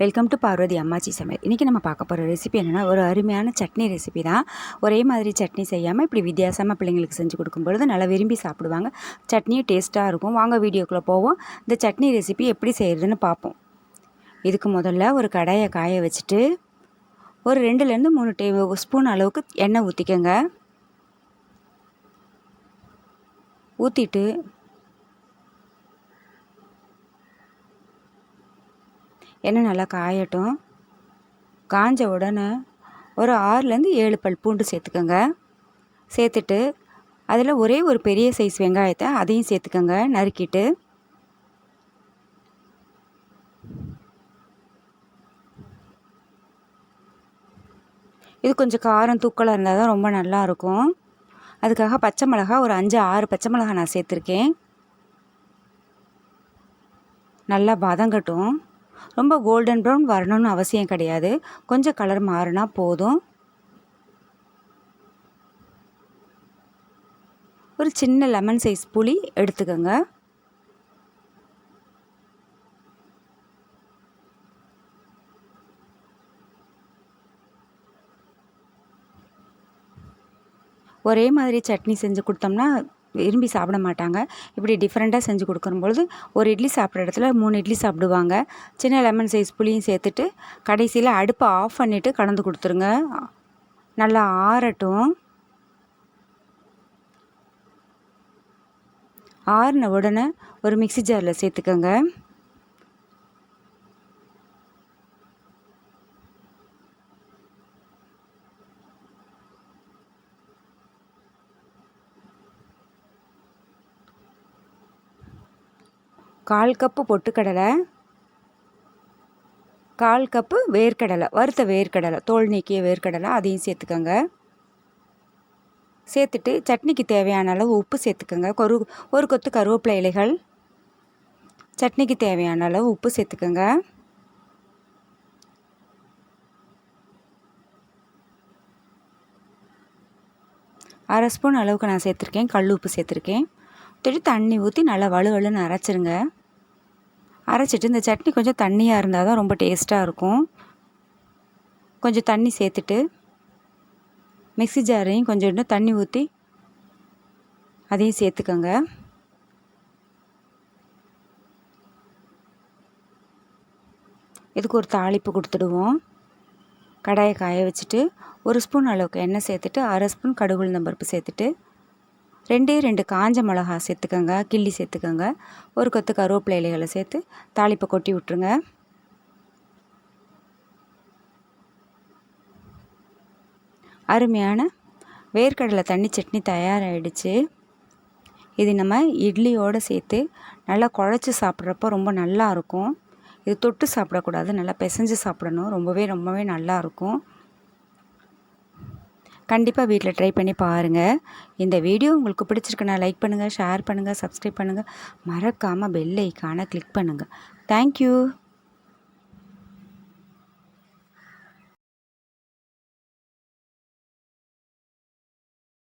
Welcome to Parvati அம்மாச்சி சமையல் இன்றைக்கி நம்ம பார்க்க போகிற ரெசிபி என்னென்னா ஒரு அருமையான சட்னி ரெசிபி தான். ஒரே மாதிரி சட்னி செய்யாமல் இப்படி வித்தியாசமாக பிள்ளைங்களுக்கு செஞ்சு கொடுக்கும் பொழுது நல்லா விரும்பி சாப்பிடுவாங்க. சட்னியும் டேஸ்ட்டாக இருக்கும். வாங்க வீடியோக்குள்ளே போவோம். இந்த சட்னி ரெசிபி எப்படி செய்கிறதுன்னு பார்ப்போம். இதுக்கு முதல்ல ஒரு கடாயை காய வச்சுட்டு ஒரு ரெண்டுலேருந்து மூணு டே ஸ்பூன் அளவுக்கு எண்ணெய் ஊற்றிக்கோங்க ஊற்றிட்டு எண்ணெய் நல்லா காயட்டும். காஞ்ச உடனே ஒரு ஆறுலேருந்து ஏழு பல் பூண்டு சேர்த்துக்கோங்க. சேர்த்துட்டு அதில் ஒரே ஒரு பெரிய சைஸ் வெங்காயத்தை அதையும் சேர்த்துக்கோங்க நறுக்கிட்டு. இது கொஞ்சம் காரம் தூக்கலாக இருந்தால் தான் ரொம்ப நல்லாயிருக்கும் அதுக்காக பச்சை மிளகா ஒரு அஞ்சு ஆறு பச்சை மிளகா நான் சேர்த்துருக்கேன். நல்லா வதங்கட்டும். ரொம்ப கோல்டன் ப்ரௌன் வரணும்னு அவசியம் கிடையாது. கொஞ்சம் கலர் மாறினா போதும். ஒரு சின்ன லெமன் சைஸ் புளி எடுத்துக்கோங்க. ஒரே மாதிரி சட்னி செஞ்சு கொடுத்தோம்னா விரும்பி சாப்பிட மாட்டாங்க. இப்படி டிஃப்ரெண்ட்டாக செஞ்சு கொடுக்கும்பொழுது ஒரு இட்லி சாப்பிட்ற இடத்துல மூணு இட்லி சாப்பிடுவாங்க. சின்ன லெமன் சைஸ் புளியும் சேர்த்துட்டு கடைசியில் அடுப்பை ஆஃப் பண்ணிவிட்டு கலந்து கொடுத்துருங்க. நல்லா ஆறட்டும். ஆறின உடனே ஒரு மிக்சி ஜாரில் சேர்த்துக்கோங்க. கால் கப்பு பொட்டுக்கடலை கால் கப்பு வேர்க்கடலை வறுத்த வேர்க்கடலை தோல் நீக்கிய வேர்க்கடலை அதையும் சேர்த்துக்கோங்க. சேர்த்துட்டு சட்னிக்கு தேவையான அளவு உப்பு சேர்த்துக்கோங்க. கொரு ஒரு கொத்து கருவேப்பிலை இலைகள். சட்னிக்கு தேவையான அளவு உப்பு சேர்த்துக்கோங்க. அரை ஸ்பூன் அளவுக்கு நான் சேர்த்துருக்கேன். கல் உப்பு சேர்த்துருக்கேன். திட்டு தண்ணி ஊற்றி நல்லா வலுவலுன்னு அரைச்சிருங்க. அரைச்சிட்டு இந்த சட்னி கொஞ்சம் தண்ணியாக இருந்தால் தான் ரொம்ப டேஸ்ட்டாக இருக்கும். கொஞ்சம் தண்ணி சேர்த்துட்டு மிக்ஸி ஜாரையும் கொஞ்சம் இன்னும் தண்ணி ஊற்றி அதையும் சேர்த்துக்கோங்க. இதுக்கு ஒரு தாளிப்பு கொடுத்துடுவோம். கடாயை காய வச்சுட்டு ஒரு ஸ்பூன் அளவுக்கு எண்ணெய் சேர்த்துட்டு அரை ஸ்பூன் கடுகு உளுந்தம்பருப்பு சேர்த்துட்டு ரெண்டே ரெண்டு காஞ்ச மிளகா சேர்த்துக்கோங்க கிள்ளி சேர்த்துக்கோங்க. ஒரு கொத்து கருவேப்பிலை இலைகளை சேர்த்து தாளிப்பை கொட்டி விட்ருங்க அருமையான வேர்க்கடலை தண்ணி சட்னி தயாராகிடுச்சு இது நம்ம இட்லியோடு சேர்த்து நல்லா குழச்சி சாப்பிட்றப்போ ரொம்ப நல்லா இருக்கும். இது தொட்டு சாப்பிடக்கூடாது நல்லா பிசைஞ்சு சாப்பிடணும். ரொம்பவே ரொம்பவே நல்லாயிருக்கும் கண்டிப்பாக வீட்டில் ட்ரை பண்ணி பாருங்கள் இந்த வீடியோ உங்களுக்கு பிடிச்சிருக்குன்னா லைக் பண்ணுங்கள் ஷேர் பண்ணுங்கள் சப்ஸ்கிரைப் பண்ணுங்கள் மறக்காமல் பெல் ஐக்கானை கிளிக் பண்ணுங்கள் தேங்க்யூ